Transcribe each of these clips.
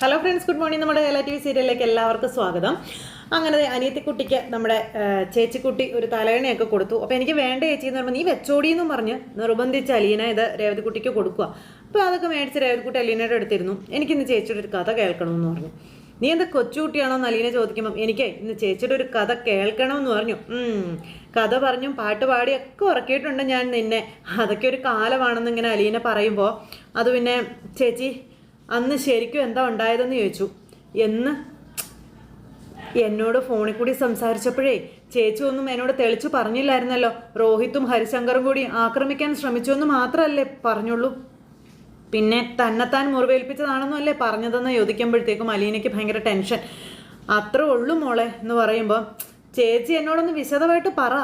Hello friends good morning നമ്മുടെ Kerala T V സീരിയലിലേക്ക് എല്ലാവർക്കും സ്വാഗതം. അങ്ങനെ അനിയത്തിക്കുട്ടിക്ക് നമ്മുടെ ചേച്ചിക്കുട്ടി ഒരു തലയണയൊക്കെ കൊടുത്തു. അപ്പോൾ എനിക്ക് വേണ്ട ചേച്ചി എന്ന് പറയുമ്പോൾ നീ വെച്ചോടി എന്നും പറഞ്ഞ് നിർബന്ധിച്ച് അലീന ഇത് രേവതിക്കുട്ടിക്ക് കൊടുക്കുക അപ്പോൾ അതൊക്കെ മേടിച്ച് രേവതിക്കുട്ടി അലീനയുടെ അടുത്തിരുന്നു. എനിക്കിന്ന് ചേച്ചിയുടെ ഒരു കഥ കേൾക്കണമെന്ന് പറഞ്ഞു. നീ എന്താ കൊച്ചുകുട്ടിയാണോ എന്ന് അലീന ചോദിക്കുമ്പം എനിക്ക് ഇന്ന് ചേച്ചിയുടെ ഒരു കഥ കേൾക്കണമെന്ന് പറഞ്ഞു. കഥ പറഞ്ഞും പാട്ട് പാടിയൊക്കെ ഉറക്കിയിട്ടുണ്ട് ഞാൻ നിന്നെ. അതൊക്കെ ഒരു കാലമാണെന്ന് ഇങ്ങനെ അലീന പറയുമ്പോൾ അത് പിന്നെ ചേച്ചി അന്ന് ശരിക്കും എന്താ ഉണ്ടായതെന്ന് ചോദിച്ചു. എന്ന് എന്നോട് ഫോണിൽ കൂടി സംസാരിച്ചപ്പോഴേ ചേച്ചി ഒന്നും എന്നോട് തെളിച്ചു പറഞ്ഞില്ലായിരുന്നല്ലോ. രോഹിത്തും ഹരിശങ്കറും കൂടി ആക്രമിക്കാൻ ശ്രമിച്ചു എന്ന് മാത്രമല്ലേ പറഞ്ഞുള്ളൂ. പിന്നെ തന്നെത്താൻ മുറിവേൽപ്പിച്ചതാണെന്നും അല്ലേ പറഞ്ഞതെന്ന് ചോദിക്കുമ്പോഴത്തേക്കും അലീനയ്ക്ക് ഭയങ്കര ടെൻഷൻ അത്രേ ഉള്ളൂ മോളെ എന്ന് പറയുമ്പോൾ ചേച്ചി എന്നോടൊന്ന് വിശദമായിട്ട് പറ.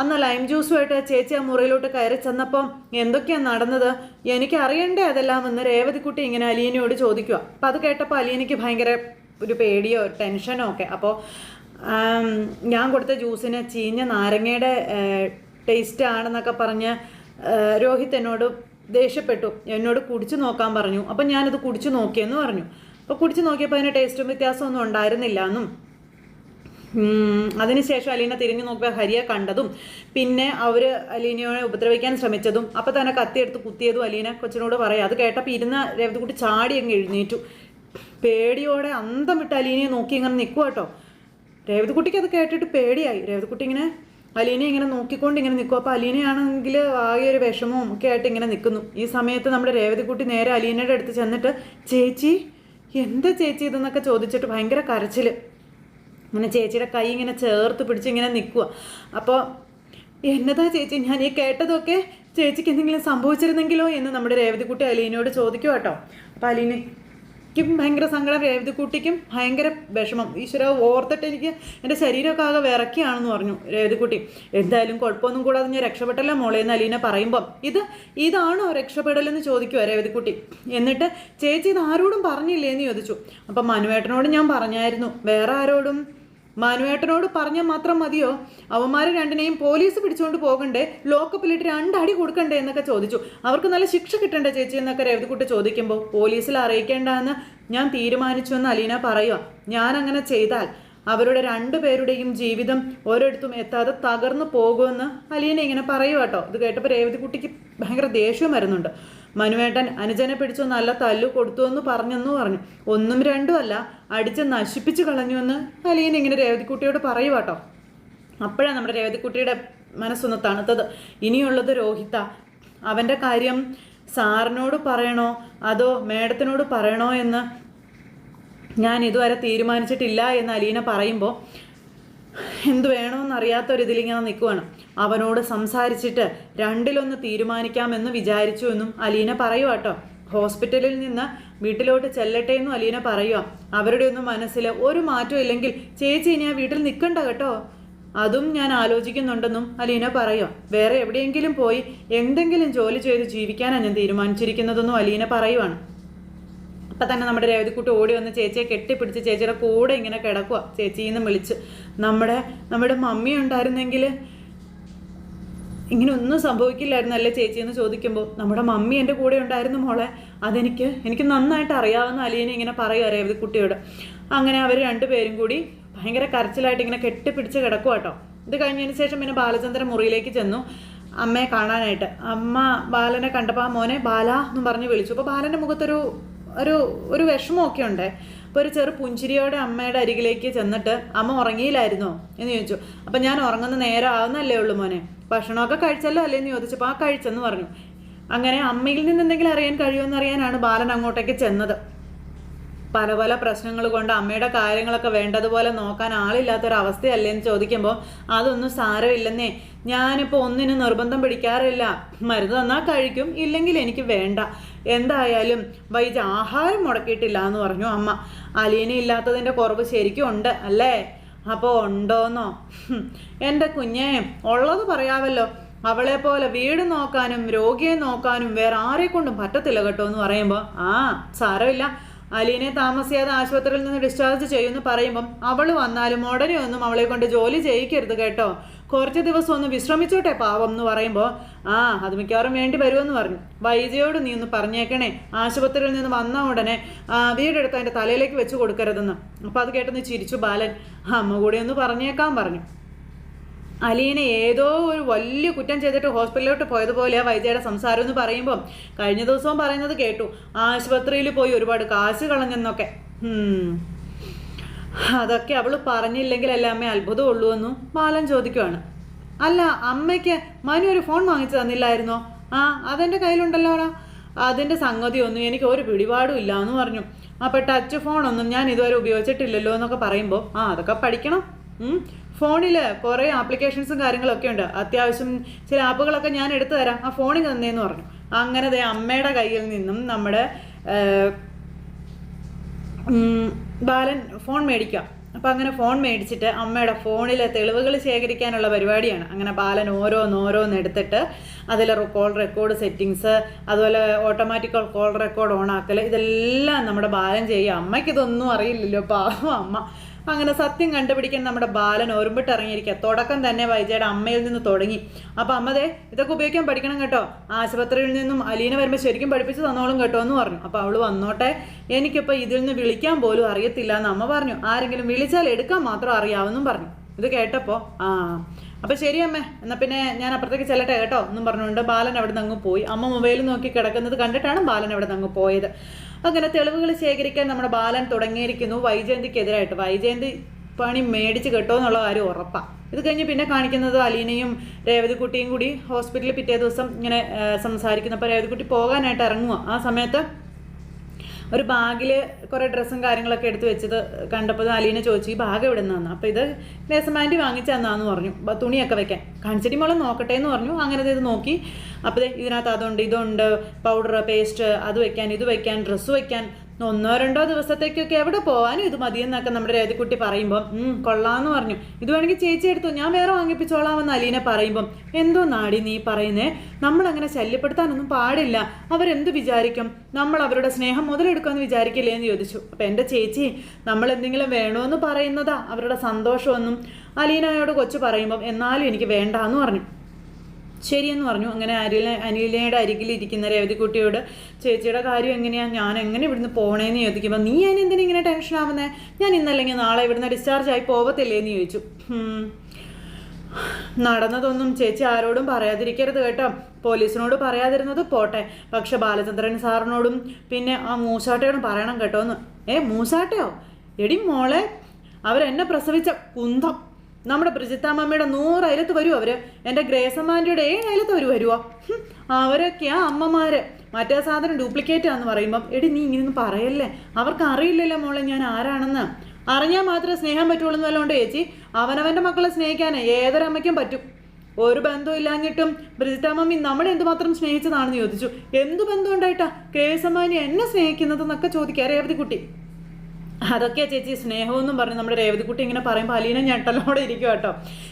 അന്ന് ലൈം ജ്യൂസുമായിട്ട് ചേച്ചി ആ മുറിയിലോട്ട് കയറി ചെന്നപ്പം എന്തൊക്കെയാണ് നടന്നത്? എനിക്ക് അറിയണ്ടേ അതെല്ലാം എന്ന് രേവതിക്കുട്ടി ഇങ്ങനെ അലീനയോട് ചോദിക്കുക അപ്പം അത് കേട്ടപ്പോൾ അലീനയ്ക്ക് ഭയങ്കര ഒരു പേടിയോ ടെൻഷനോ ഒക്കെ. അപ്പോൾ ഞാൻ കൊടുത്ത ജ്യൂസിന് ചീഞ്ഞ നാരങ്ങയുടെ ടേസ്റ്റ് ആണെന്നൊക്കെ പറഞ്ഞ് രോഹിത് എന്നോട് ദേഷ്യപ്പെട്ടു. എന്നോട് കുടിച്ചു നോക്കാൻ പറഞ്ഞു. അപ്പം ഞാനത് കുടിച്ചു നോക്കിയെന്ന് പറഞ്ഞു. അപ്പോൾ കുടിച്ചു നോക്കിയപ്പോൾ അതിന് ടേസ്റ്റും വ്യത്യാസമൊന്നും ഉണ്ടായിരുന്നില്ല എന്നും. അതിനുശേഷം അലീന തിരിഞ്ഞു നോക്കിയപ്പോൾ ഹരിയെ കണ്ടതും പിന്നെ അവർ അലീനയെ ഉപദ്രവിക്കാൻ ശ്രമിച്ചതും അപ്പോൾ തന്നെ കത്തിയെടുത്ത് കുത്തിയതും അലീന കൊച്ചിനോട് പറയാം അത് കേട്ടപ്പോൾ ഇരുന്ന രേവതിക്കുട്ടി ചാടി അങ്ങ് എഴുന്നേറ്റു. പേടിയോടെ അന്തം വിട്ട് അലീനയെ നോക്കി ഇങ്ങനെ നിൽക്കുക കേട്ടോ രേവതിക്കുട്ടിക്ക് അത് കേട്ടിട്ട് പേടിയായി. രേവതിക്കുട്ടി ഇങ്ങനെ അലീനയെ ഇങ്ങനെ നോക്കിക്കൊണ്ട് ഇങ്ങനെ നിൽക്കും അപ്പോൾ അലീനയാണെങ്കിൽ ആകെ ഒരു വിഷമവും ഒക്കെ ആയിട്ട് ഇങ്ങനെ നിൽക്കുന്നു ഈ സമയത്ത് നമ്മുടെ രേവതിക്കുട്ടി നേരെ അലീനയുടെ അടുത്ത് ചെന്നിട്ട് ചേച്ചി എന്താ ചേച്ചി ഇതെന്നൊക്കെ ചോദിച്ചിട്ട് ഭയങ്കര കരച്ചിൽ അങ്ങനെ ചേച്ചിയുടെ കൈ ഇങ്ങനെ ചേർത്ത് പിടിച്ച് ഇങ്ങനെ നിൽക്കുക അപ്പോൾ എന്നതാ ചേച്ചി ഞാൻ ഈ കേട്ടതൊക്കെ ചേച്ചിക്ക് എന്തെങ്കിലും സംഭവിച്ചിരുന്നെങ്കിലോ എന്ന് നമ്മുടെ രേവതിക്കുട്ടി അലീനയോട് ചോദിക്കുക കേട്ടോ അപ്പോൾ അലീനയ്ക്കും ഭയങ്കര സങ്കടം. രേവതിക്കുട്ടിക്കും ഭയങ്കര വിഷമം. ഈശ്വര ഓർത്തിട്ട് എനിക്ക് എന്റെ ശരീരമൊക്കെ ആകെ വിറക്കിയാണെന്ന് പറഞ്ഞു രേവതിക്കുട്ടി. എന്തായാലും കുഴപ്പമൊന്നും കൂടാതെ ഞാൻ രക്ഷപ്പെട്ടല്ല മോളെ എന്ന് അലീന പറയുമ്പം. ഇത് ഇതാണോ രക്ഷപ്പെടലെന്ന് ചോദിക്കുക രേവതിക്കുട്ടി. എന്നിട്ട് ചേച്ചി ഇത് ആരോടും പറഞ്ഞില്ലേ എന്ന് ചോദിച്ചു. അപ്പം മനുവേട്ടനോട് ഞാൻ പറഞ്ഞായിരുന്നു വേറെ ആരോടും മനുവേട്ടനോട് പറഞ്ഞാൽ മാത്രം മതിയോ? അവന്മാരെ രണ്ടിനെയും പോലീസ് പിടിച്ചുകൊണ്ട് പോകണ്ടേ? ലോക്കപ്പിലിട്ട് രണ്ടടി കൊടുക്കണ്ടേ എന്നൊക്കെ ചോദിച്ചു. അവർക്ക് നല്ല ശിക്ഷ കിട്ടണ്ടേ ചേച്ചി എന്നൊക്കെ രേവതിക്കുട്ടി ചോദിക്കുമ്പോൾ പോലീസിൽ അറിയിക്കേണ്ടെന്ന് ഞാൻ തീരുമാനിച്ചു എന്ന് അലീന പറയുക ഞാൻ അങ്ങനെ ചെയ്താൽ അവരുടെ രണ്ടു പേരുടെയും ജീവിതം ഓരോരുത്തും എത്താതെ തകർന്നു പോകുമെന്ന് അലീന ഇങ്ങനെ പറയുക കേട്ടോ ഇത് കേട്ടപ്പോൾ രേവതിക്കുട്ടിക്ക് ഭയങ്കര ദേഷ്യം വരുന്നുണ്ട്. മനുവേട്ടൻ അനുജനെ പിടിച്ചു നല്ല തല്ലു കൊടുത്തു എന്ന് പറഞ്ഞെന്ന് പറഞ്ഞു. ഒന്നും രണ്ടും അല്ല അടിച്ച് നശിപ്പിച്ചു കളഞ്ഞുവെന്ന് അലീൻ ഇങ്ങനെ രേവതിക്കുട്ടിയോട് പറയുക കേട്ടോ അപ്പോഴാണ് നമ്മുടെ രേവതിക്കുട്ടിയുടെ മനസ്സൊന്ന് തണുത്തത്. ഇനിയുള്ളത് രോഹിത അവന്റെ കാര്യം സാറിനോട് പറയണോ അതോ മേഡത്തിനോട് പറയണോ എന്ന് ഞാൻ ഇതുവരെ തീരുമാനിച്ചിട്ടില്ല എന്ന് അലീന പറയുമ്പോൾ എന്ത് വേണമെന്ന് ഒരു ഇതിലിങ്ങനെ നിൽക്കുവാണ് അവനോട് സംസാരിച്ചിട്ട് രണ്ടിലൊന്ന് തീരുമാനിക്കാമെന്ന് വിചാരിച്ചു എന്നും അലീന പറയുക കേട്ടോ. ഹോസ്പിറ്റലിൽ നിന്ന് വീട്ടിലോട്ട് ചെല്ലട്ടെ എന്നും അലീന പറയുക അവരുടെ ഒന്നും മനസ്സിൽ ഒരു മാറ്റം ഇല്ലെങ്കിൽ ചേച്ചി ഇനി ആ വീട്ടിൽ നിൽക്കണ്ട കേട്ടോ. അതും ഞാൻ ആലോചിക്കുന്നുണ്ടെന്നും അലീന പറയുക വേറെ എവിടെയെങ്കിലും പോയി എന്തെങ്കിലും ജോലി ചെയ്ത് ജീവിക്കാനാണ് ഞാൻ തീരുമാനിച്ചിരിക്കുന്നതെന്നും അലീന പറയുവാണ്. അപ്പം തന്നെ നമ്മുടെ രേവതിക്കുട്ടി ഓടി വന്ന് ചേച്ചിയെ കെട്ടിപ്പിടിച്ച് ചേച്ചിയുടെ കൂടെ ഇങ്ങനെ കിടക്കുക ചേച്ചിന്ന് വിളിച്ച്. നമ്മുടെ നമ്മുടെ മമ്മി ഉണ്ടായിരുന്നെങ്കിൽ ഇങ്ങനെ ഒന്നും സംഭവിക്കില്ലായിരുന്നു അല്ലേ ചേച്ചി എന്ന് ചോദിക്കുമ്പോൾ നമ്മുടെ മമ്മി എന്റെ കൂടെ ഉണ്ടായിരുന്നു മോളെ. അതെനിക്ക് എനിക്ക് നന്നായിട്ട് അറിയാവുന്ന അലീനെ ഇങ്ങനെ പറയുക രേവതിക്കുട്ടിയോട്. അങ്ങനെ അവർ രണ്ടുപേരും കൂടി ഭയങ്കര കരച്ചിലായിട്ട് ഇങ്ങനെ കെട്ടിപ്പിടിച്ച് കിടക്കുക കേട്ടോ ഇത് കഴിഞ്ഞതിന് ശേഷം പിന്നെ ബാലചന്ദ്രൻ മുറിയിലേക്ക് ചെന്നു അമ്മയെ കാണാനായിട്ട്. അമ്മ ബാലനെ കണ്ടപ്പോൾ ആ മോനെ ബാല എന്നും പറഞ്ഞ് വിളിച്ചു. അപ്പോൾ ബാലന്റെ മുഖത്തൊരു ഒരു ഒരു വിഷമമൊക്കെ ഉണ്ട് അപ്പോൾ ഒരു ചെറു പുഞ്ചിരിയോടെ അമ്മയുടെ അരികിലേക്ക് ചെന്നിട്ട് അമ്മ ഉറങ്ങിയില്ലായിരുന്നോ? എന്ന് ചോദിച്ചു. അപ്പം ഞാൻ ഉറങ്ങുന്ന നേരം ആവുന്നല്ലേ ഉള്ളൂ മോനെ. ഭക്ഷണമൊക്കെ കഴിച്ചല്ലോ അല്ലേ? എന്ന് ചോദിച്ചപ്പോൾ ആ കഴിച്ചെന്ന് പറഞ്ഞു. അങ്ങനെ അമ്മയിൽ നിന്ന് എന്തെങ്കിലും അറിയാൻ കഴിയുമെന്ന് അറിയാനാണ് ബാലൻ അങ്ങോട്ടേക്ക് ചെന്നത്. പല പല പ്രശ്നങ്ങൾ കൊണ്ട് അമ്മയുടെ കാര്യങ്ങളൊക്കെ വേണ്ടതുപോലെ നോക്കാൻ ആളില്ലാത്തൊരവസ്ഥയല്ലേ എന്ന് ചോദിക്കുമ്പോൾ അതൊന്നും സാരമില്ലെന്നേ. ഞാനിപ്പോൾ ഒന്നിനും നിർബന്ധം പിടിക്കാറില്ല. മരുന്ന് തന്നാൽ കഴിക്കും. ഇല്ലെങ്കിൽ എനിക്ക് വേണ്ട. എന്തായാലും വൈജ ആഹാരം മുടക്കിയിട്ടില്ല എന്ന് പറഞ്ഞു അമ്മ. അലീന ഇല്ലാത്തതിന്റെ കുറവ് ശരിക്കും ഉണ്ട് അല്ലേ? അപ്പോൾ ഉണ്ടോന്നോ? എന്റെ കുഞ്ഞേ ഉള്ളത് പറയാമല്ലോ. അവളെ പോലെ വീട് നോക്കാനും രോഗിയെ നോക്കാനും വേറെ ആരെ കൊണ്ടും പറ്റത്തില്ല കേട്ടോ എന്ന് പറയുമ്പോൾ ആ സാരമില്ല. അലീനെ താമസിയാതെ ആശുപത്രിയിൽ നിന്ന് ഡിസ്ചാർജ് ചെയ്യുമെന്ന് പറയുമ്പം അവൾ വന്നാലും ഉടനെ ഒന്നും അവളെ കൊണ്ട് ജോലി ചെയ്യിക്കരുത് കേട്ടോ. കുറച്ച് ദിവസം ഒന്ന് വിശ്രമിച്ചോട്ടെ പാവം എന്ന് പറയുമ്പോൾ ആ അത് മിക്കവാറും വേണ്ടി വരുമെന്ന് പറഞ്ഞു. വൈദ്യയോട് നീ ഒന്ന് പറഞ്ഞേക്കണേ. ആശുപത്രിയിൽ നിന്ന് വന്ന ഉടനെ വീടെടുത്ത് അതിന്റെ തലയിലേക്ക് വെച്ച് കൊടുക്കരുതെന്ന്. അപ്പോൾ അത് കേട്ടെന്ന് ചിരിച്ചു ബാലൻ. അമ്മ കൂടെ ഒന്ന് പറഞ്ഞേക്കാൻ പറഞ്ഞു. അലീനെ ഏതോ ഒരു വലിയ കുറ്റം ചെയ്തിട്ട് ഹോസ്പിറ്റലിലോട്ട് പോയതുപോലെ വൈദ്യയുടെ സംസാരം എന്ന് പറയുമ്പം കഴിഞ്ഞ ദിവസവും പറയുന്നത് കേട്ടു. ആശുപത്രിയിൽ പോയി ഒരുപാട് കാശ് കളഞ്ഞെന്നൊക്കെ. അതൊക്കെ അവൾ പറഞ്ഞില്ലെങ്കിലല്ലേ അമ്മ അത്ഭുതമുള്ളൂ എന്നും ബാലൻ ചോദിക്കുവാണ്. അല്ല അമ്മയ്ക്ക് മനു ഒരു ഫോൺ വാങ്ങിച്ചു തന്നില്ലായിരുന്നോ? ആ അതെന്റെ കയ്യിലുണ്ടല്ലോടാ അതിന്റെ സംഗതിയൊന്നും എനിക്ക് ഒരു പിടിപാടും ഇല്ല എന്ന് പറഞ്ഞു അപ്പോൾ ടച്ച് ഫോണൊന്നും ഞാൻ ഇതുവരെ ഉപയോഗിച്ചിട്ടില്ലല്ലോ എന്നൊക്കെ പറയുമ്പോൾ ആ അതൊക്കെ പഠിക്കണം. ഫോണിൽ കുറേ ആപ്ലിക്കേഷൻസും കാര്യങ്ങളൊക്കെ ഉണ്ട്. അത്യാവശ്യം ചില ആപ്പുകളൊക്കെ ഞാൻ എടുത്തു തരാം. ആ ഫോണിൽ തന്നേന്ന് പറഞ്ഞു. അങ്ങനെ ദേ അമ്മയുടെ കയ്യിൽ നിന്നും നമ്മുടെ ബാലൻ ഫോൺ മേടിക്കാം. അപ്പം അങ്ങനെ ഫോൺ മേടിച്ചിട്ട് അമ്മയുടെ ഫോണിലെ തെളിവുകൾ ശേഖരിക്കാനുള്ള പരിപാടിയാണ്. അങ്ങനെ ബാലൻ ഓരോന്നോരോന്ന് ഓരോന്ന് എടുത്തിട്ട് അതിൽ കോൾ റെക്കോർഡ് സെറ്റിങ്സ് അതുപോലെ ഓട്ടോമാറ്റിക് കോൾ റെക്കോർഡ് ഓൺ ആക്കൽ ഇതെല്ലാം നമ്മുടെ ബാലൻ ചെയ്യുക. അമ്മയ്ക്ക് ഇതൊന്നും അറിയില്ലല്ലോ. പാവം അമ്മ. അങ്ങനെ സത്യം കണ്ടുപിടിക്കാൻ നമ്മുടെ ബാലൻ ഒരുമ്പിട്ട് ഇറങ്ങിയിരിക്കുക തുടക്കം തന്നെ വൈജയുടെ അമ്മയിൽ നിന്ന് തുടങ്ങി. അപ്പം അമ്മതേ ഇതൊക്കെ ഉപയോഗിക്കാൻ പഠിക്കണം കേട്ടോ. ആശുപത്രിയിൽ നിന്നും അലീന വരുമ്പോൾ ശരിക്കും പഠിപ്പിച്ച് തന്നോളും കേട്ടോ എന്ന് പറഞ്ഞു. അപ്പോൾ അവൾ വന്നോട്ടെ. എനിക്കിപ്പോൾ ഇതിൽ നിന്ന് വിളിക്കാൻ പോലും അറിയത്തില്ല എന്ന് അമ്മ പറഞ്ഞു. ആരെങ്കിലും വിളിച്ചാൽ എടുക്കാൻ മാത്രം അറിയാമെന്നും പറഞ്ഞു. ഇത് കേട്ടപ്പോൾ ആ. അപ്പോൾ ശരി അമ്മേ എന്നാൽ പിന്നെ ഞാൻ അപ്പുറത്തേക്ക് ചെല്ലട്ടെ കേട്ടോ എന്നും പറഞ്ഞുകൊണ്ട് ബാലൻ അവിടെ നിന്ന് അങ്ങ് പോയി. അമ്മ മൊബൈൽ നോക്കി കിടക്കുന്നത് കണ്ടിട്ടാണ് ബാലൻ അവിടെ നിന്ന് അങ്ങ് പോയത്. അങ്ങനെ തെളിവുകൾ ശേഖരിക്കാൻ നമ്മുടെ ബാലൻ തുടങ്ങിയിരിക്കുന്നു. വൈജയന്തിക്കെതിരായിട്ട്. വൈജയന്തി പണി മേടിച്ച് കിട്ടുമോ എന്നുള്ള കാര്യം ഉറപ്പാണ് ഇത് കഴിഞ്ഞ് പിന്നെ കാണിക്കുന്നത് അലീനയും രേവതിക്കുട്ടിയും കൂടി ഹോസ്പിറ്റലിൽ പിറ്റേ ദിവസം ഇങ്ങനെ സംസാരിക്കുന്നപ്പോൾ രേവതിക്കുട്ടി പോകാനായിട്ട് ഇറങ്ങുക ആ സമയത്ത് ഒരു ബാഗിൽ കുറേ ഡ്രസ്സും കാര്യങ്ങളൊക്കെ എടുത്ത് വെച്ചത് കണ്ടപ്പോൾ അലീന ചോദിച്ചു ഈ ബാഗ് എവിടെ നിന്നാന്ന് അപ്പോൾ ഇത് ലേസമാന്റി വാങ്ങിച്ചു തന്നാന്ന് പറഞ്ഞു. തുണിയൊക്കെ വെക്കാൻ. കാണിച്ചിട്ട് മോളെ നോക്കട്ടെ എന്ന് പറഞ്ഞു. അങ്ങനെ ഇത് നോക്കി. അപ്പോൾ ഇതിനകത്ത് അതുണ്ട് ഇതുണ്ട് പൗഡർ പേസ്റ്റ് അത് വെക്കാൻ ഇത് വെക്കാൻ ഡ്രസ്സ് വെക്കാൻ. ഒന്നോ രണ്ടോ ദിവസത്തേക്കൊക്കെ എവിടെ പോകാനും ഇത് മതിയെന്നൊക്കെ നമ്മുടെ രേതിക്കുട്ടി പറയുമ്പോൾ കൊള്ളാന്ന് പറഞ്ഞു. ഇത് വേണമെങ്കിൽ ചേച്ചി എടുത്തു ഞാൻ വേറെ വാങ്ങിപ്പിച്ചോളാമെന്ന് അലീന പറയുമ്പം എന്തോ നാടി നീ പറയുന്നേ? നമ്മളങ്ങനെ ശല്യപ്പെടുത്താനൊന്നും പാടില്ല. അവരെന്ത് വിചാരിക്കും? നമ്മൾ അവരുടെ സ്നേഹം മുതലെടുക്കുമെന്ന് വിചാരിക്കില്ലേ എന്ന് ചോദിച്ചു. അപ്പം എന്റെ ചേച്ചി നമ്മൾ എന്തെങ്കിലും വേണമെന്ന് പറയുന്നതാ അവരുടെ സന്തോഷമൊന്നും. അലീനയോട് കൊച്ചു പറയുമ്പം എന്നാലും എനിക്ക് വേണ്ടാന്ന് പറഞ്ഞു. ശരിയെന്ന് പറഞ്ഞു. അങ്ങനെ അരില അനിലയുടെ അരികിലിരിക്കുന്ന രേവതിക്കുട്ടിയോട് ചേച്ചിയുടെ കാര്യം എങ്ങനെയാണ് ഞാൻ എങ്ങനെ ഇവിടുന്ന് പോണേന്ന് ചോദിക്കുമ്പോൾ നീ അതിന് എന്തിനാ ഇങ്ങനെ ടെൻഷൻ ആവുന്നേ? ഞാൻ ഇന്നല്ലെങ്കിൽ നാളെ ഇവിടുന്ന് ഡിസ്ചാർജ് ആയി പോകത്തില്ലേ എന്ന് ചോദിച്ചു. "ഹും. നടന്നതൊന്നും ചേച്ചി ആരോടും പറയാതിരിക്കരുത് കേട്ടോ. പോലീസിനോട് പറയാതിരുന്നത് പോട്ടെ. പക്ഷെ ബാലചന്ദ്രൻ സാറിനോടും പിന്നെ ആ മൂസാട്ടയോടും പറയണം കേട്ടോ എന്ന് ഏ മൂസാട്ടയോ എടി മോളെ അവരെന്നെ പ്രസവിച്ച കുന്തം. നമ്മുടെ ബ്രിജിത്താമ്മയുടെ നൂറ് അയലത്ത് വരുമോ അവർ? എന്റെ ഗ്രേസമാന്റിയുടെ ഏഴ് അയലത്ത് വരും വരുമോ ഹും, അവരൊക്കെയാ അമ്മമാര്. മറ്റേ സാധനം ഡ്യൂപ്ലിക്കേറ്റ് ആന്ന് പറയുമ്പം എടി നീ ഇങ്ങനെയൊന്നും പറയല്ലേ? അവർക്ക് അറിയില്ലല്ലോ മോളെ ഞാൻ ആരാണെന്ന്. അറിഞ്ഞാൽ മാത്രമേ സ്നേഹം പറ്റുള്ളൂ എന്ന് വല്ലതുകൊണ്ട് ചേച്ചി? അവനവന്റെ മക്കളെ സ്നേഹിക്കാൻ ഏതൊരമ്മയ്ക്കും പറ്റും. ഒരു ബന്ധവും ഇല്ലാഞ്ഞിട്ടും ബ്രിജിറ്റാമമ്മി നമ്മളെ എന്തുമാത്രം സ്നേഹിച്ചതാണെന്ന് ചോദിച്ചു. എന്തു ബന്ധം ഉണ്ടായിട്ടാ കേസമാനി എന്നെ സ്നേഹിക്കുന്നതെന്നൊക്കെ രേവതി രേവതിക്കുട്ടി അതൊക്കെയാ ചേച്ചി സ്നേഹമെന്നും പറഞ്ഞു. നമ്മുടെ രേവതിക്കുട്ടി ഇങ്ങനെ പറയുമ്പോൾ അലീന ഞെട്ടലോടെ ഇരിക്കും കേട്ടോ.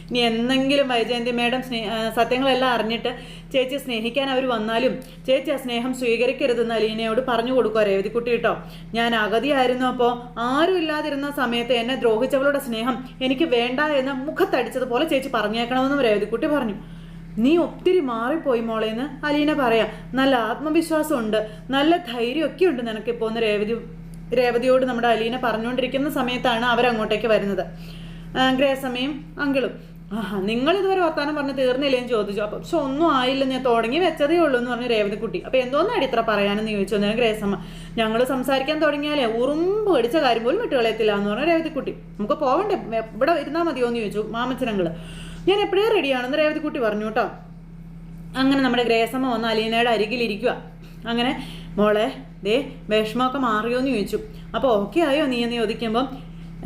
ഇനി എന്തെങ്കിലും വൈജയന്തി മേഡം സ്നേ സത്യങ്ങളെല്ലാം അറിഞ്ഞിട്ട് ചേച്ചി സ്നേഹിക്കാൻ അവർ വന്നാലും ചേച്ചി ആ സ്നേഹം സ്വീകരിക്കരുതെന്ന് അലീനയോട് പറഞ്ഞു കൊടുക്കുക രേവതിക്കുട്ടി കേട്ടോ. ഞാൻ അഗതിയായിരുന്നു അപ്പോൾ ആരും ഇല്ലാതിരുന്ന സമയത്ത് എന്നെ ദ്രോഹിച്ചവളുടെ സ്നേഹം എനിക്ക് വേണ്ട എന്ന് മുഖത്തടിച്ചതുപോലെ ചേച്ചി പറഞ്ഞേക്കണമെന്നും രേവതിക്കുട്ടി പറഞ്ഞു. നീ ഒത്തിരി മാറിപ്പോയി മോളേന്ന് അലീന പറയാം. നല്ല ആത്മവിശ്വാസമുണ്ട്. നല്ല ധൈര്യമൊക്കെ ഉണ്ട് നിനക്കിപ്പോൾ ഒന്ന് രേവതി രേവതിയോട് നമ്മുടെ അലീന പറഞ്ഞുകൊണ്ടിരിക്കുന്ന സമയത്താണ് അവരങ്ങോട്ടേക്ക് വരുന്നത്. ഗ്രേസമയും അങ്കിളും. ആഹാ നിങ്ങൾ ഇതുവരെ വർത്താനം പറഞ്ഞ് തീർന്നില്ലേന്ന് ചോദിച്ചു. അപ്പം പക്ഷെ ഒന്നും ആയില്ല ഞാൻ തുടങ്ങി വെച്ചതേ ഉള്ളൂ എന്ന് പറഞ്ഞു രേവതിക്കുട്ടി. അപ്പം എന്തോന്നാണ് ഇത്ര പറയാനെന്ന് ചോദിച്ചു അന്നേരം ഗ്രേസമ്മ. ഞങ്ങൾ സംസാരിക്കാൻ തുടങ്ങിയാലേ ഉറുമ്പ് അടിച്ച കാര്യം പോലും വിട്ടുകളയത്തില്ല എന്ന് പറഞ്ഞു രേവതിക്കുട്ടി. നമുക്ക് പോകണ്ടേ ഇവിടെ ഇരുന്നാൽ മതിയോ എന്ന് ചോദിച്ചു മാമച്ചനങ്ങൾ. ഞാൻ എപ്പോഴേ റെഡിയാണെന്ന് രേവതിക്കുട്ടി പറഞ്ഞു കേട്ടോ. അങ്ങനെ നമ്മുടെ ഗ്രേസമ്മ വന്ന് അലീനയുടെ അരികിലിരിക്കുക അങ്ങനെ മോളെ ദേ വിഷമമൊക്കെ മാറിയോ എന്ന് ചോദിച്ചു. അപ്പോൾ ഓക്കെ ആയോ നീ എന്ന് ചോദിക്കുമ്പം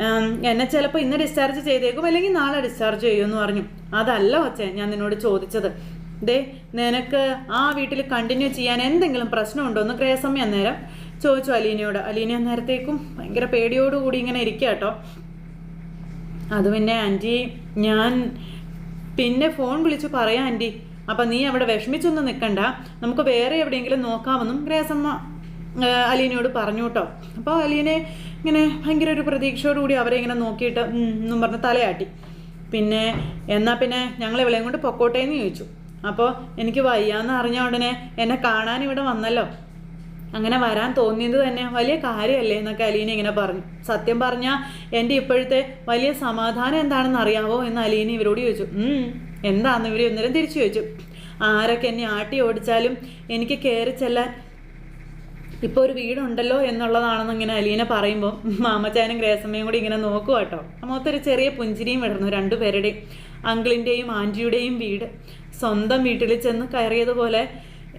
"ഉം, എന്നെ ചിലപ്പോൾ ഇന്ന് ഡിസ്ചാർജ് ചെയ്തേക്കും അല്ലെങ്കിൽ നാളെ ഡിസ്ചാർജ് ചെയ്യുമെന്ന് പറഞ്ഞു. അതല്ല ഒച്ചേ ഞാൻ നിന്നോട് ചോദിച്ചത്. ദേ നിനക്ക് ആ വീട്ടിൽ കണ്ടിന്യൂ ചെയ്യാൻ എന്തെങ്കിലും പ്രശ്നമുണ്ടോ? എന്ന് ഗ്രേസമ്മ അന്നേരം ചോദിച്ചു അലീനയോട്. അലീന അന്നേരത്തേക്കും ഭയങ്കര പേടിയോടുകൂടി ഇങ്ങനെ ഇരിക്കുക കേട്ടോ അത് പിന്നെ ആന്റി ഞാൻ പിന്നെ ഫോൺ വിളിച്ചു പറയാം ആന്റി അപ്പം നീ അവിടെ വിഷമിച്ചൊന്നും നിൽക്കണ്ട നമുക്ക് വേറെ എവിടെയെങ്കിലും നോക്കാമെന്നും ഗ്രേസമ്മ അലീനയോട് പറഞ്ഞു കേട്ടോ. അപ്പോൾ അലീനെ ഇങ്ങനെ ഭയങ്കര ഒരു പ്രതീക്ഷയോടുകൂടി അവരെ ഇങ്ങനെ നോക്കിയിട്ട് എന്നും പറഞ്ഞ് തലയാട്ടി. പിന്നെ എന്നാൽ പിന്നെ ഞങ്ങൾ ഇവളെയും കൊണ്ട് പൊക്കോട്ടെ എന്ന് ചോദിച്ചു. അപ്പോൾ എനിക്ക് വയ്യാന്ന് അറിഞ്ഞ ഉടനെ എന്നെ കാണാൻ ഇവിടെ വന്നല്ലോ. അങ്ങനെ വരാൻ തോന്നിയത് തന്നെ വലിയ കാര്യമല്ലേ എന്നൊക്കെ അലീന ഇങ്ങനെ പറഞ്ഞു. സത്യം പറഞ്ഞാൽ എന്റെ ഇപ്പോഴത്തെ വലിയ സമാധാനം എന്താണെന്ന് അറിയാവോ എന്ന് അലീന ഇവരോട് ചോദിച്ചു. "ഉം, എന്താന്ന് ഇവർ ഒന്നേരം തിരിച്ചു ചോദിച്ചു. ആരൊക്കെ എന്നെ ആട്ടി ഓടിച്ചാലും എനിക്ക് കയറി ചെല്ലാൻ ഇപ്പോൾ ഒരു വീടുണ്ടല്ലോ എന്നുള്ളതാണെന്ന് ഇങ്ങനെ അലീന പറയുമ്പോൾ മാമച്ചാനും ഗ്രേസമ്മയും കൂടി ഇങ്ങനെ നോക്കുക കേട്ടോ. മൊത്തൊരു ചെറിയ പുഞ്ചിരിയും വിടർന്നു രണ്ടുപേരുടെയും അങ്കിളിന്റെയും ആന്റിയുടെയും വീട്. സ്വന്തം വീട്ടിൽ ചെന്ന് കയറിയതുപോലെ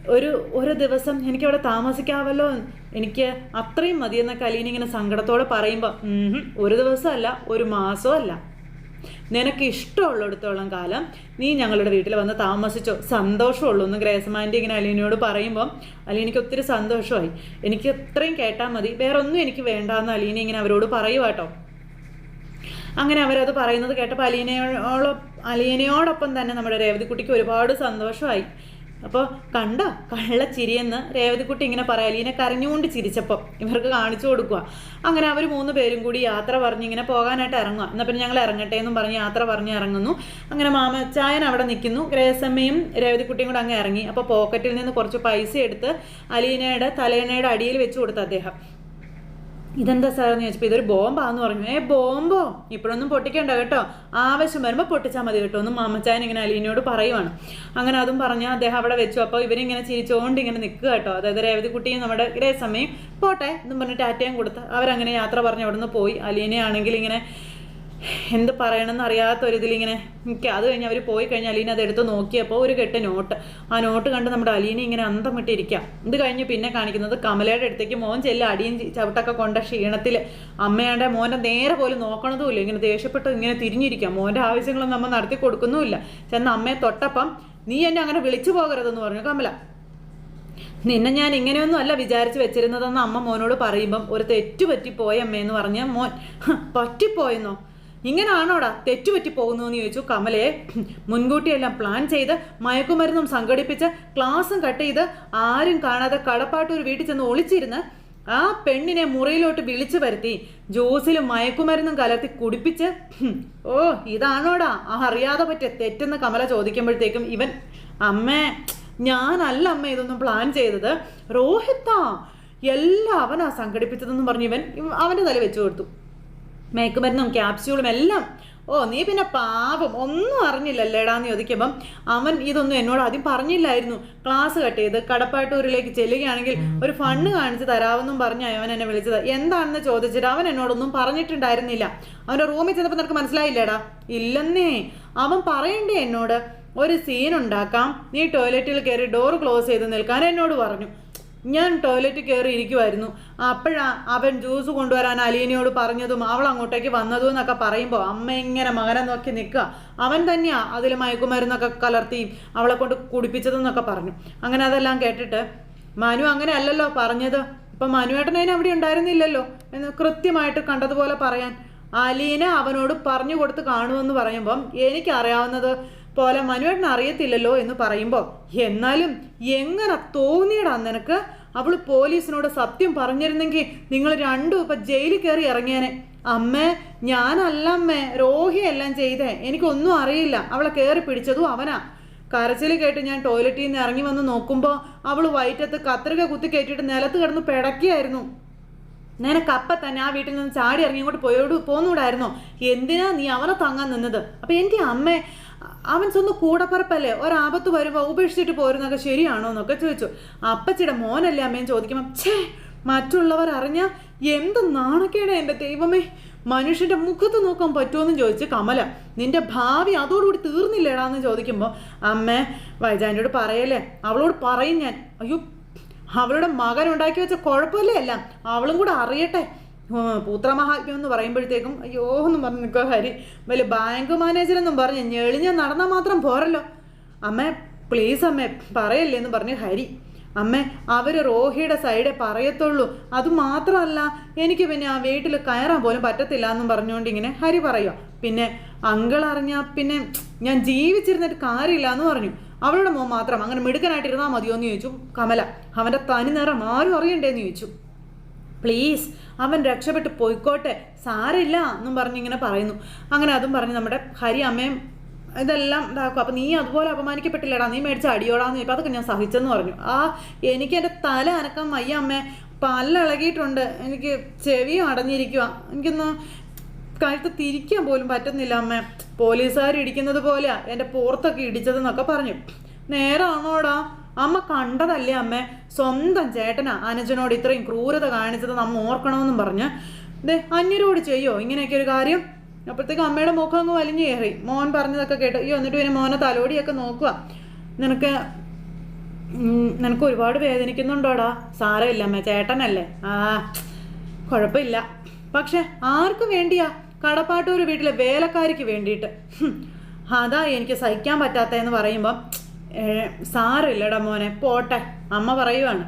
ഒരു ഒരു ദിവസം എനിക്കവിടെ താമസിക്കാമല്ലോ എനിക്ക് അത്രയും മതിയെന്നൊക്കെ അലീന ഇങ്ങനെ സങ്കടത്തോടെ പറയുമ്പോൾ "ഉം, ഒരു ദിവസമല്ല ഒരു മാസമല്ല നിനക്ക് ഇഷ്ടമുള്ളിടത്തോളം കാലം നീ ഞങ്ങളുടെ വീട്ടിൽ വന്ന് താമസിച്ചോ? സന്തോഷമുള്ളൂ എന്ന് ഗ്രേസമാന്റെ ഇങ്ങനെ അലീനയോട് പറയുമ്പോൾ അലീനയ്ക്ക് ഒത്തിരി സന്തോഷമായി. എനിക്ക് എത്രയും കേട്ടാൽ മതി. വേറെ ഒന്നും എനിക്ക് വേണ്ടാന്ന് അലീന ഇങ്ങനെ അവരോട് പറയുവാട്ടോ അങ്ങനെ അവരത് പറയുന്നത് കേട്ടപ്പോൾ അലീനയോളോ അലീനയോടൊപ്പം തന്നെ നമ്മുടെ രേവതിക്കുട്ടിക്ക് ഒരുപാട് സന്തോഷമായി. അപ്പോൾ കണ്ടോ? കള്ളച്ചിരിയെന്ന് രേവതിക്കുട്ടി ഇങ്ങനെ പറയാം. അലീനെ കരഞ്ഞുകൊണ്ട് ചിരിച്ചപ്പോൾ ഇവർക്ക് കാണിച്ചു കൊടുക്കുക അങ്ങനെ അവർ മൂന്ന് പേരും കൂടി യാത്ര പറഞ്ഞ് ഇങ്ങനെ പോകാനായിട്ട് ഇറങ്ങുക എന്നാൽ പിന്നെ ഞങ്ങൾ ഇറങ്ങട്ടെ എന്നും പറഞ്ഞ് യാത്ര പറഞ്ഞ് ഇറങ്ങുന്നു. അങ്ങനെ മാമ ചായൻ അവിടെ നിൽക്കുന്നു. ഗ്രേസമ്മയും രേവതിക്കുട്ടിയും കൂടെ അങ്ങ് ഇറങ്ങി. അപ്പോൾ പോക്കറ്റിൽ നിന്ന് കുറച്ച് പൈസ എടുത്ത് അലീനയുടെ തലേനയുടെ അടിയിൽ വെച്ച് കൊടുത്തു അദ്ദേഹം. ഇതെന്താ സാർ എന്ന് ചോദിച്ചപ്പോൾ ഇതൊരു ബോംബാന്ന് പറഞ്ഞു. ഏ ബോംബോ? ഇപ്പോഴൊന്നും പൊട്ടിക്കണ്ട കേട്ടോ. ആവശ്യം വരുമ്പോൾ പൊട്ടിച്ചാൽ മതി കേട്ടോ. ഒന്ന് മാമച്ചായൻ ഇങ്ങനെ അലീനയോട് പറയുവാണ്. അങ്ങനെ അതും പറഞ്ഞ് അദ്ദേഹം അവിടെ വെച്ചു. അപ്പോൾ ഇവരിങ്ങനെ ചിരിച്ചുകൊണ്ട് ഇങ്ങനെ നിൽക്കുക കേട്ടോ. അതായത് രേവതിക്കുട്ടിയും നമ്മുടെ സമയം പോട്ടെ എന്നും പറഞ്ഞ് ടാറ്റയും കൊടുത്ത് അവരങ്ങനെ യാത്ര പറഞ്ഞ് അവിടെ നിന്ന് പോയി. അലീനയാണെങ്കിൽ ഇങ്ങനെ എന്ത് പറയണമെന്ന് അറിയാത്ത ഒരു ഇതിലിങ്ങനെ നിൽക്കുക അത് കഴിഞ്ഞ് അവർ പോയി കഴിഞ്ഞ് അലീന അത് എടുത്ത് നോക്കിയപ്പോൾ ഒരു കെട്ട് നോട്ട്. ആ നോട്ട് കണ്ട് നമ്മുടെ അലീന ഇങ്ങനെ അന്തം വിട്ടിരിക്കാം ഇത് കഴിഞ്ഞ് പിന്നെ കാണിക്കുന്നത് കമലയുടെ അടുത്തേക്ക് മോൻ ചെല്ല അടിയും ചവിട്ടൊക്കെ കൊണ്ട ക്ഷീണത്തിൽ അമ്മയുടെ മോന്റെ നേരെ പോലും നോക്കണതുമില്ല. ഇങ്ങനെ ദേഷ്യപ്പെട്ട് ഇങ്ങനെ തിരിഞ്ഞിരിക്കാം. മോന്റെ ആവശ്യങ്ങളൊന്നും നമ്മൾ നടത്തി കൊടുക്കുന്നുമില്ല. ചെന്ന് അമ്മയെ തൊട്ടപ്പം നീ എന്നെ അങ്ങനെ വിളിച്ചു പോകരുതെന്ന് പറഞ്ഞു കമല. നിന്നെ ഞാൻ ഇങ്ങനെയൊന്നും അല്ല വിചാരിച്ചു വെച്ചിരുന്നതെന്ന് അമ്മ മോനോട് പറയുമ്പം ഒരു തെറ്റ് പറ്റിപ്പോയ അമ്മയെന്ന് പറഞ്ഞ മോൻ. "ഹ്, പറ്റിപ്പോയെന്നോ? ഇങ്ങനാണോടാ തെറ്റുപറ്റി പോകുന്നതെന്ന് ചോദിച്ചു കമലയെ. മുൻകൂട്ടിയെല്ലാം പ്ലാൻ ചെയ്ത് മയക്കുമരുന്നും സംഘടിപ്പിച്ച് ക്ലാസ്സും കട്ട് ചെയ്ത് ആരും കാണാതെ കടപ്പാട്ടൂർ വീട്ടിൽ ചെന്ന് ഒളിച്ചിരുന്ന് ആ പെണ്ണിനെ മുറിയിലോട്ട് വിളിച്ചു വരുത്തി. ജ്യൂസിലും മയക്കുമരുന്നും കലർത്തി കുടിപ്പിച്ച് ഓ ഇതാണോടാ? അറിയാതെ പറ്റിയ തെറ്റെന്ന് കമല ചോദിക്കുമ്പോഴത്തേക്കും ഇവൻ അമ്മേ ഞാനല്ല അമ്മ ഇതൊന്നും പ്ലാൻ ചെയ്തത്. രോഹിത്താ എല്ലാം അവനാ സംഘടിപ്പിച്ചതെന്ന് പറഞ്ഞ് ഇവൻ ഇവ- അവന്റെ തല വെച്ചു കൊടുത്തു. മയക്കുമരുന്നും ക്യാപ്സ്യൂളും എല്ലാം. ഓ നീ പിന്നെ പാപം ഒന്നും അറിഞ്ഞില്ലല്ലേടാന്ന് ചോദിക്കുമ്പം അവൻ ഇതൊന്നും എന്നോട് ആദ്യം പറഞ്ഞില്ലായിരുന്നു. ക്ലാസ് കട്ട് ചെയ്ത് കടപ്പാട്ടൂരിലേക്ക് ചെല്ലുകയാണെങ്കിൽ ഒരു ഫണ്ട് കാണിച്ച് തരാമെന്നും പറഞ്ഞ് അവൻ എന്നെ വിളിച്ചത്. എന്താണെന്ന് ചോദിച്ചിട്ട് അവൻ എന്നോടൊന്നും പറഞ്ഞിട്ടുണ്ടായിരുന്നില്ല. അവന്റെ റൂമിൽ ചെന്നപ്പോൾ നിനക്ക് മനസ്സിലായില്ലേടാ? ഇല്ലെന്നേ. അവൻ പറയണ്ടേ എന്നോട്? ഒരു സീൻ ഉണ്ടാക്കാം. നീ ടോയ്ലറ്റിൽ കയറി ഡോർ ക്ലോസ് ചെയ്ത് നിൽക്കാൻ എന്നോട് പറഞ്ഞു. ഞാൻ ടോയ്ലറ്റ് കയറി ഇരിക്കുമായിരുന്നു അപ്പോഴാ അവൻ ജ്യൂസ് കൊണ്ടുവരാൻ അലീനയോട് പറഞ്ഞതും അവൾ അങ്ങോട്ടേക്ക് വന്നതും എന്നൊക്കെ പറയുമ്പോൾ അമ്മ ഇങ്ങനെ മകനെ നോക്കി നിൽക്കുക. അവൻ തന്നെയാ അതിൽ മയക്കുമരുന്നൊക്കെ കലർത്തി അവളെ കൊണ്ട് കുടിപ്പിച്ചതെന്നൊക്കെ പറഞ്ഞു. അങ്ങനെ അതെല്ലാം കേട്ടിട്ട് മനു അങ്ങനെ അല്ലല്ലോ പറഞ്ഞത്. ഇപ്പം മനുവേട്ടൻ അതിന് അവിടെ ഉണ്ടായിരുന്നില്ലല്ലോ എന്ന് കൃത്യമായിട്ട് കണ്ടതുപോലെ പറയാൻ. അലീന അവനോട് പറഞ്ഞു കൊടുത്ത് കാണുമെന്ന് പറയുമ്പം എനിക്കറിയാവുന്നത് പോലെ മനുവേട്ടൻ അറിയത്തില്ലല്ലോ എന്ന് പറയുമ്പോൾ എന്നാലും എങ്ങനെ തോന്നിയടാ നിനക്ക്? അവൾ പോലീസിനോട് സത്യം പറഞ്ഞിരുന്നെങ്കിൽ നിങ്ങൾ രണ്ടും ഇപ്പം ജയിലിൽ കയറി ഇറങ്ങിയാനെ. അമ്മേ ഞാനല്ല അമ്മേ രോഹിയെല്ലാം ചെയ്തേ. എനിക്കൊന്നും അറിയില്ല. അവളെ കയറി പിടിച്ചതും അവനാ. കരച്ചിൽ കേട്ട് ഞാൻ ടോയ്ലറ്റിൽ നിന്ന് ഇറങ്ങി വന്ന് നോക്കുമ്പോൾ അവൾ വയറ്റത്ത് കത്രിക കുത്തി കയറ്റിയിട്ട് നിലത്ത് കിടന്ന് പിടക്കിയായിരുന്നു. നിനക്ക് അപ്പം തന്നെ ആ വീട്ടിൽ നിന്ന് ചാടി ഇറങ്ങി ഇങ്ങോട്ട് പോയോട് പോന്നൂടായിരുന്നോ? എന്തിനാ നീ അവനെ തങ്ങാൻ നിന്നത്? അപ്പം എന്റെ അമ്മ അവൻ സ്വന്തം കൂടപ്പറപ്പല്ലേ? ഒരാപത്ത് വരുമ്പോൾ ഉപേക്ഷിച്ചിട്ട് പോരുന്നൊക്കെ ശരിയാണോ എന്നൊക്കെ ചോദിച്ചു. അപ്പച്ചിയുടെ മോനല്ലേ അമ്മയും ചോദിക്കുമ്പം ഛേ മറ്റുള്ളവർ അറിഞ്ഞ എന്ത് നാണക്കേടാ എന്റെ ദൈവമേ. മനുഷ്യന്റെ മുഖത്ത് നോക്കാൻ പറ്റുമെന്ന് ചോദിച്ച് കമല നിന്റെ ഭാവി അതോടുകൂടി തീർന്നില്ലേടാന്ന് ചോദിക്കുമ്പോൾ അമ്മേ വൈജാന്റെയോട് പറയല്ലേ? അവളോട് പറയും ഞാൻ. അയ്യോ അവളുടെ മകൻ ഉണ്ടാക്കി വെച്ച കുഴപ്പമല്ലേ എല്ലാം? അവളും കൂടെ അറിയട്ടെ. പൂത്രമഹാത്മ്യം എന്ന് പറയുമ്പോഴത്തേക്കും അയ്യോ എന്നും പറഞ്ഞ് നിൽക്കുക ഹരി. വലിയ ബാങ്ക് മാനേജർ എന്നും പറഞ്ഞ് ഞെളിഞ്ഞ നടന്നാൽ മാത്രം പോരല്ലോ. അമ്മ പ്ലീസ് അമ്മ പറയല്ലേ എന്ന് പറഞ്ഞ് ഹരി. അമ്മ അവർ റോഹിയുടെ സൈഡേ പറയത്തുള്ളൂ. അതുമാത്രമല്ല എനിക്ക് പിന്നെ ആ വീട്ടിൽ കയറാൻ പോലും പറ്റത്തില്ല എന്നും പറഞ്ഞുകൊണ്ട് ഇങ്ങനെ ഹരി പറയുക പിന്നെ അങ്കിൾ പിന്നെ ഞാൻ ജീവിച്ചിരുന്നിട്ട് കാര്യമില്ല എന്ന് പറഞ്ഞു. അവളുടെ മോൻ മാത്രം അങ്ങനെ മിടുക്കനായിട്ടിരുന്നാൽ മതിയോ എന്ന് ചോദിച്ചു. കമല അവന്റെ തനി നിറം ആരും അറിയണ്ടേന്ന് ചോദിച്ചു. പ്ലീസ് അവൻ രക്ഷപ്പെട്ട് പോയിക്കോട്ടെ. സാരില്ല എന്നും പറഞ്ഞ് ഇങ്ങനെ പറയുന്നു. അങ്ങനെ അതും പറഞ്ഞ് നമ്മുടെ ഹരി അമ്മയും ഇതെല്ലാം ഇതാക്കും. അപ്പം നീ അതുപോലെ അപമാനിക്കപ്പെട്ടില്ലടാ. നീ മേടിച്ച അടിയോടാന്ന് ചോദിപ്പോൾ അതൊക്കെ ഞാൻ സഹിച്ചെന്ന് പറഞ്ഞു. ആ എനിക്ക് എന്റെ തല അനക്കം വയ്യ അമ്മേ. പല്ലിളകിയിട്ടുണ്ട് എനിക്ക് ചെവിയും അടഞ്ഞിരിക്കുക എനിക്കൊന്ന് കഴുത്ത് തിരിക്കാൻ പോലും പറ്റുന്നില്ല അമ്മേ. പോലീസുകാർ ഇടിക്കുന്നത് പോലെയാ. എന്റെ പുറത്തൊക്കെ ഇടിച്ചതെന്നൊക്കെ പറഞ്ഞു. നേരാണോടാ? അമ്മ കണ്ടതല്ലേ അമ്മേ? സ്വന്തം ചേട്ടനാ അനുജനോട് ഇത്രയും ക്രൂരത കാണിച്ചത് നമ്മ ഓർക്കണമെന്നും പറഞ്ഞ്. ദേ അന്യരോട് ചെയ്യോ ഇങ്ങനെയൊക്കെ ഒരു കാര്യം? അപ്പോഴത്തേക്ക് അമ്മയുടെ മുഖം അങ്ങ് വലിഞ്ഞു കയറി. മോൻ പറഞ്ഞതൊക്കെ കേട്ട് അയ്യോ എന്നിട്ട് പിന്നെ മോനെ തലോടിയൊക്കെ നോക്കുക. നിനക്ക് നിനക്ക് ഒരുപാട് വേദനിക്കുന്നുണ്ടോടാ? സാരമില്ല അമ്മ ചേട്ടനല്ലേ. ആ കുഴപ്പമില്ല. പക്ഷെ ആർക്ക് വേണ്ടിയാ? കടപ്പാട്ടൂർ വീട്ടിലെ വേലക്കാരിക്ക് വേണ്ടിയിട്ട്. അതാ എനിക്ക് സഹിക്കാൻ പറ്റാത്തതെന്ന് പറയുമ്പം ഏ, സാരമില്ലടാ മോനെ പോട്ടെ അമ്മ പറയുവാണ്.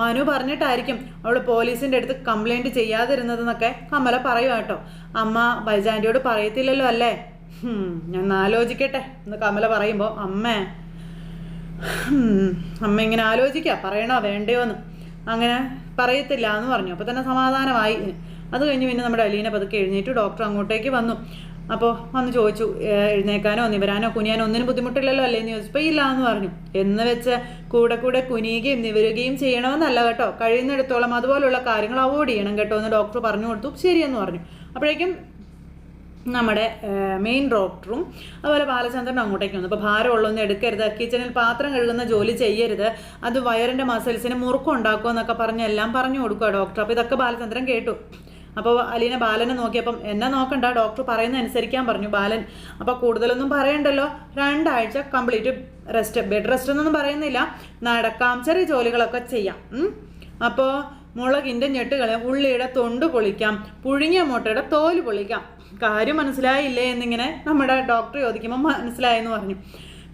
മനു പറഞ്ഞിട്ടായിരിക്കും അവൾ പോലീസിന്റെ അടുത്ത് കംപ്ലൈന്റ് ചെയ്യാതിരുന്നതെന്നൊക്കെ കമല പറയുക കേട്ടോ. അമ്മ ബൈജാന്റിയോട് പറയത്തില്ലല്ലോ അല്ലേ? ഞാൻ ആലോചിക്കട്ടെ എന്ന് കമല പറയുമ്പോൾ അമ്മ അമ്മ ഇങ്ങനെ ആലോചിക്കുക പറയണോ വേണ്ടയോ എന്ന്. അങ്ങനെ പറയത്തില്ല എന്ന് പറഞ്ഞു. അപ്പോൾ തന്നെ സമാധാനമായി. അത് കഴിഞ്ഞ് പിന്നെ നമ്മുടെ അലീനെ പതുക്കെ എഴുന്നേറ്റ് ഡോക്ടർ അങ്ങോട്ടേക്ക് വന്നു. അപ്പോൾ വന്ന് ചോദിച്ചു എഴുന്നേക്കാനോ നിവരാനോ കുനിയാനോ ഒന്നിനും ബുദ്ധിമുട്ടില്ലല്ലോ അല്ലേ? എന്ന് ചോദിച്ചപ്പോൾ ഇല്ല എന്ന് പറഞ്ഞു. എന്ന് വെച്ച് കൂടെ കൂടെ കുനിയുകയും നിവരുകയും ചെയ്യണമെന്നല്ല കേട്ടോ. കഴിയുന്നിടത്തോളം അതുപോലുള്ള കാര്യങ്ങൾ അവോയ്ഡ് ചെയ്യണം കേട്ടോ എന്ന് ഡോക്ടർ പറഞ്ഞു കൊടുത്തു. ശരിയെന്ന് പറഞ്ഞു. അപ്പോഴേക്കും നമ്മുടെ മെയിൻ ഡോക്ടറും അതുപോലെ ബാലചന്ദ്രൻ അങ്ങോട്ടേക്ക് വന്നു. അപ്പോൾ ഭാരമുള്ളൊന്നും എടുക്കരുത്. കിച്ചണിൽ പാത്രം കഴുകുന്ന ജോലി ചെയ്യരുത്. അത് വയറിന്റെ മസിൽസിന് മുറുക്കം ഉണ്ടാക്കുമെന്നൊക്കെ പറഞ്ഞ് എല്ലാം പറഞ്ഞു കൊടുക്കുക ഡോക്ടർ. അപ്പോൾ ഇതൊക്കെ ബാലചന്ദ്രൻ കേട്ടു. അപ്പോൾ അലീന ബാലനെ നോക്കിയപ്പം എന്നെ നോക്കണ്ട ഡോക്ടർ പറയുന്ന അനുസരിക്കാൻ പറഞ്ഞു ബാലൻ. അപ്പോൾ കൂടുതലൊന്നും പറയണ്ടല്ലോ. രണ്ടാഴ്ച കംപ്ലീറ്റ് റെസ്റ്റ് ബെഡ് റെസ്റ്റ് എന്നൊന്നും പറയുന്നില്ല. നടക്കാം ചെറിയ ജോലികളൊക്കെ ചെയ്യാം. അപ്പോൾ മുളകിന്റെ ഞെട്ടുകളെ ഉള്ളിയുടെ തൊണ്ട് പൊളിക്കാം പുഴുങ്ങിയ മുട്ടയുടെ തോൽ പൊളിക്കാം. കാര്യം മനസ്സിലായില്ലേ എന്നിങ്ങനെ നമ്മുടെ ഡോക്ടർ ചോദിക്കുമ്പോൾ മനസ്സിലായെന്ന് പറഞ്ഞു.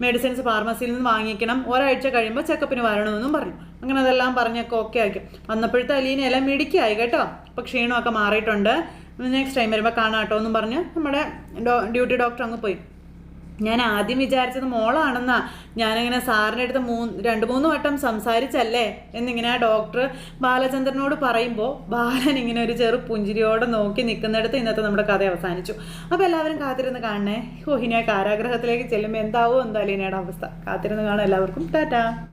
മെഡിസിൻസ് ഫാർമസിയിൽ നിന്ന് വാങ്ങിക്കണം. ഒരാഴ്ച കഴിയുമ്പോൾ ചെക്കപ്പിന് വരണമെന്നും പറഞ്ഞു. അങ്ങനെ അതെല്ലാം പറഞ്ഞൊക്കെ ഓക്കെ ആക്കി വന്നപ്പോഴത്തെ അലീന എല്ലാം മിടിക്കായി കേട്ടോ. അപ്പോൾ ക്ഷീണമൊക്കെ മാറിയിട്ടുണ്ട്. നെക്സ്റ്റ് ടൈം വരുമ്പോൾ കാണാം കേട്ടോ എന്നും പറഞ്ഞ് നമ്മുടെ ഡ്യൂട്ടി ഡോക്ടർ അങ്ങ് പോയി. ഞാൻ ആദ്യം വിചാരിച്ചത് മോളാണെന്നാ. ഞാനിങ്ങനെ സാറിന്റെ അടുത്ത് മൂന്ന് രണ്ട് മൂന്ന് വട്ടം സംസാരിച്ചല്ലേ? എന്നിങ്ങനെ ആ ഡോക്ടർ ബാലചന്ദ്രനോട് പറയുമ്പോൾ ബാലൻ ഇങ്ങനെ ഒരു ചെറു പുഞ്ചിരിയോടെ നോക്കി നിൽക്കുന്നിടത്ത് ഇന്നത്തെ നമ്മുടെ കഥ അവസാനിച്ചു. അപ്പോൾ എല്ലാവരും കാത്തിരുന്ന് കാണണേ. ഓഹിനിയ കാരാഗ്രഹത്തിലേക്ക് ചെല്ലുമ്പോൾ എന്താവോ എന്താ അലീനയുടെ അവസ്ഥ. കാത്തിരുന്ന് കാണാം എല്ലാവർക്കും. ടാറ്റാ.